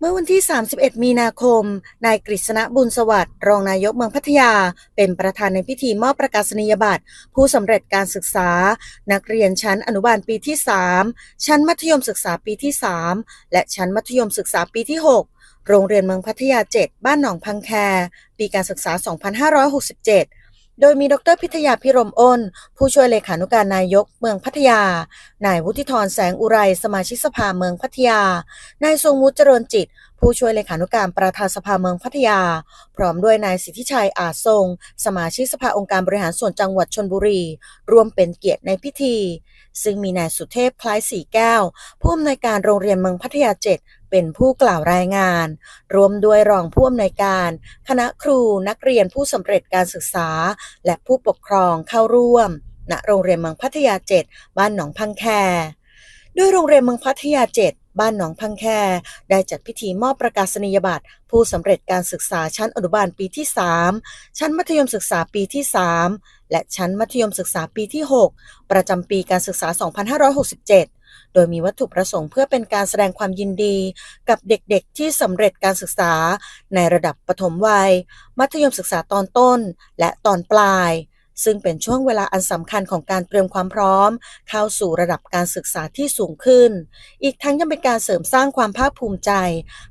เมื่อวันที่ 31 มีนาคม นายกฤษณะบุญสวัสดิ์ รองนายกเมืองพัทยา เป็นประธานในพิธีมอบประกาศนียบัตร ผู้สำเร็จการศึกษา นักเรียนชั้นอนุบาลปีที่ 3 ชั้นมัธยมศึกษาปีที่ 3 และชั้นมัธยมศึกษาปีที่ 6 โรงเรียนเมืองพัทยา 7 บ้านหนองพังแค ปีการศึกษา 2567 โดยมีดรพิทยาพิรมอ้น ผู้ช่วยเลขานุการนายกเมืองพัทยา นายวุฒิธรแสงอุไร สมาชิกสภาเมืองพัทยา นายทรงวุฒิเจริญจิต ผู้ช่วยเลขานุการประธานสภาเมืองพัทยา พร้อมด้วยนายสิทธิชัยอาจทรง สมาชิกสภาองค์การบริหารส่วนจังหวัดชนบุรี ร่วมเป็นเกียรติในพิธี ซึ่งมีนายสุเทพคล้ายสีแก้ว ผู้อำนวยการโรงเรียนเมืองพัทยา7เป็นผู้กล่าวรายงาน รวมด้วยรองผู้อำนวยการ คณะครูนักเรียนผู้สำเร็จการศึกษา และผู้ปกครองเข้าร่วม ณโรงเรียนเมืองพัทยา7บ้านหนองพังแคโดยโรงเรียนเมืองพัทยา7 บ้านหนองพังแค ได้จัดพิธีมอบประกาศนียบัตร ผู้สำเร็จการศึกษาชั้นอนุบาลปีที่ 3 ชั้นมัธยมศึกษาปีที่ 3 และชั้นมัธยมศึกษาปีที่ 6 ประจำปีการศึกษา 2567โดยมีวัตถุประสงค์เพื่อเป็นการแสดงความยินดี กับเด็กๆ ที่สำเร็จการศึกษา ในระดับปฐมวัย มัธยมศึกษาตอนต้น และตอนปลาย ซึ่งเป็นช่วงเวลาอันสำคัญของการเตรียมความพร้อม เข้าสู่ระดับการศึกษาที่สูงขึ้น อีกทั้งยังเป็นการเสริมสร้างความภาคภูมิใจ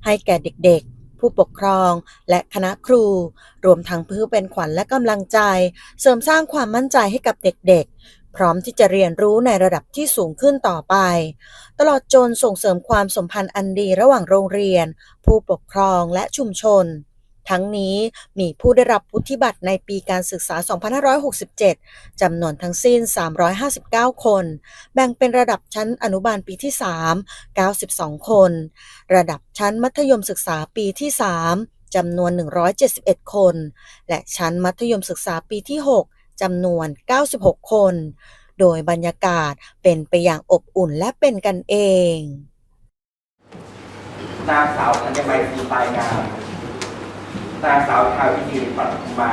ให้แก่เด็กๆ ผู้ปกครอง และคณะครู รวมทั้งเพื่อเป็นขวัญและกำลังใจ เสริมสร้างความมั่นใจให้กับเด็กๆ พร้อมที่จะเรียนรู้ในระดับที่สูงขึ้นต่อไป ตลอดจนส่งเสริมความสัมพันธ์อันดีระหว่างโรงเรียน ผู้ปกครองและชุมชน ทั้งนี้มีผู้ได้รับวุฒิบัตรในปีการศึกษา 2567 จำนวนทั้งสิ้น 359 คน แบ่งเป็นระดับชั้นอนุบาลปีที่ 3 92 คน ระดับชั้นมัธยมศึกษาปีที่ 3 จำนวน 171 คน และชั้นมัธยมศึกษาปีที่ 6 จำนวน 96 คน โดยบรรยากาศเป็นไปอย่างอบอุ่นและเป็นกันเอง นางสาวธัญไมตรีปลายงาม นางสาวทาวินีปัตมา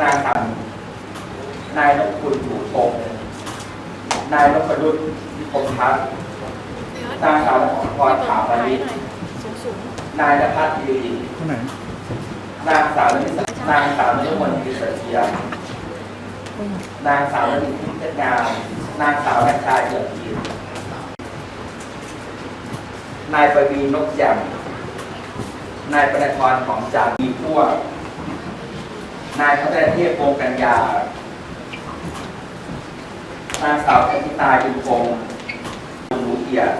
นางสาวนายนพคุณหมูพงนายนพดุษวิคมพัฒน์นางสาวนพรถามณิชนายนภัสดีนางสาวนนิสนางสาวนนิมนต์กิเสถียนางสาวนนิพิจงามนางสาวนัชชาเอี่ยมยินนายประวีนกแจ่ม นายประธรของจามีพวก นายพัฒนเทพวงศ์กัญญานางสาวพัทิตายุพงศ์รู้เกียรติ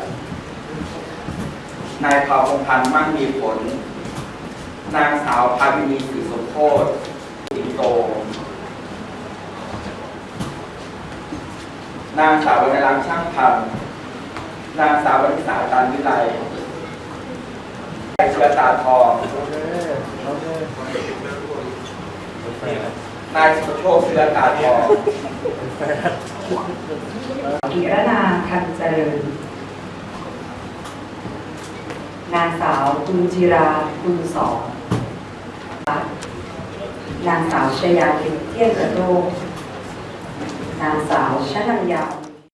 นายเผ่าพงพันธ์มั่งมีผล นางสาวพาวินีศรีสมโพธสิงโต นางสาววรรณรังช่างพันธ์นางสาววริษาตันวิไล เชื้อตาทองนายสุโชคเชื้อตาทองกิรนาคันเจริญ นางสาวกุลจิรากุลสองนางสาวชยาทิพย์เที่ยงกระโดงนางสาวชนัญญา